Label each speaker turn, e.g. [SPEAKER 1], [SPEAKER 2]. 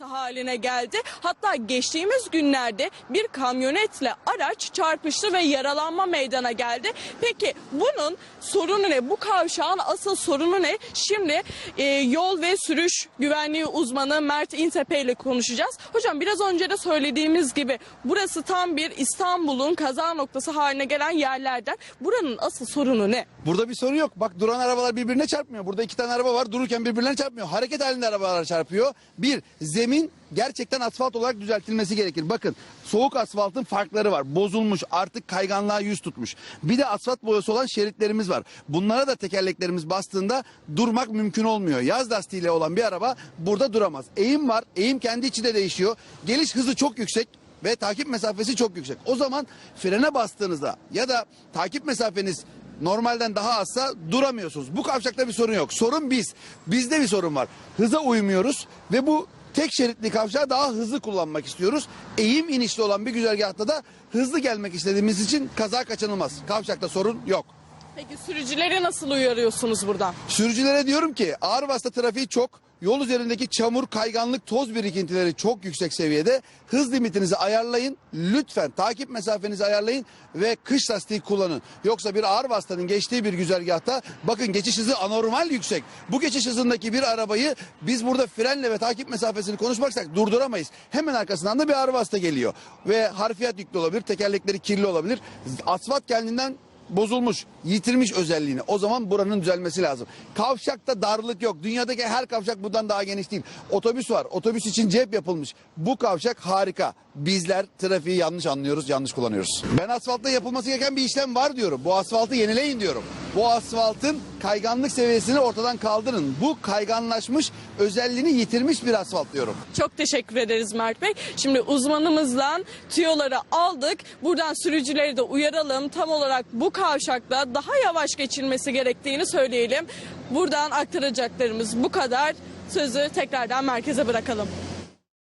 [SPEAKER 1] haline geldi. Hatta geçtiğimiz günlerde bir kamyonetle araç çarpıştı ve yaralanma meydana geldi. Peki bunun sorunu ne? Bu kavşağın asıl sorunu ne? Şimdi e, yol ve sürüş güvenliği uzmanı Mert İntepe ile konuşacağız. Hocam biraz önce de söylediğimiz gibi burası tam bir İstanbul'un kaza noktası haline gelen yerlerden. Buranın asıl sorunu ne?
[SPEAKER 2] Burada bir sorun yok. Bak duran arabalar birbirine çarpmıyor. Burada iki tane araba var. Dururken birbirlerine çarpmıyor. Hareket halinde arabalar çarpıyor. Bir, zemin gerçekten asfalt olarak düzeltilmesi gerekir. Bakın soğuk asfaltın farkları var. Bozulmuş artık kayganlığa yüz tutmuş. Bir de asfalt boyası olan şeritlerimiz var. Bunlara da tekerleklerimiz bastığında durmak mümkün olmuyor. Yaz lastiğiyle olan bir araba burada duramaz. Eğim var. Eğim kendi içinde değişiyor. Geliş hızı çok yüksek ve takip mesafesi çok yüksek. O zaman frene bastığınızda ya da takip mesafeniz normalden daha azsa duramıyorsunuz. Bu kavşakta bir sorun yok. Sorun biz. Bizde bir sorun var. Hıza uymuyoruz ve bu tek şeritli kavşağı daha hızlı kullanmak istiyoruz. Eğim inişli olan bir güzergahta da hızlı gelmek istediğimiz için kaza kaçınılmaz. Kavşakta sorun yok.
[SPEAKER 1] Peki sürücüleri nasıl uyarıyorsunuz buradan?
[SPEAKER 2] Sürücülere diyorum ki ağır vasıta trafiği çok. Yol üzerindeki çamur, kayganlık, toz birikintileri çok yüksek seviyede. Hız limitinizi ayarlayın. Lütfen takip mesafenizi ayarlayın ve kış lastiği kullanın. Yoksa bir ağır vasıtanın geçtiği bir güzergahta bakın geçiş hızı anormal yüksek. Bu geçiş hızındaki bir arabayı biz burada frenle ve takip mesafesini konuşmaksak durduramayız. Hemen arkasından da bir ağır vasıta geliyor. Ve harfiyat yüklü olabilir, tekerlekleri kirli olabilir. Asfalt kendinden bozulmuş, yitirmiş özelliğini. O zaman buranın düzelmesi lazım. Kavşakta darlık yok. Dünyadaki her kavşak bundan daha geniş değil. Otobüs var. Otobüs için cep yapılmış. Bu kavşak harika. Bizler trafiği yanlış anlıyoruz, yanlış kullanıyoruz. Ben asfaltta yapılması gereken bir işlem var diyorum. Bu asfaltı yenileyin diyorum. Bu asfaltın kayganlık seviyesini ortadan kaldırın. Bu kayganlaşmış, özelliğini yitirmiş bir asfalt diyorum.
[SPEAKER 1] Çok teşekkür ederiz Mert Bey. Şimdi uzmanımızdan tüyoları aldık. Buradan sürücüleri de uyaralım. Tam olarak bu kavşakta daha yavaş geçilmesi gerektiğini söyleyelim. Buradan aktaracaklarımız bu kadar. Sözü tekrardan merkeze bırakalım.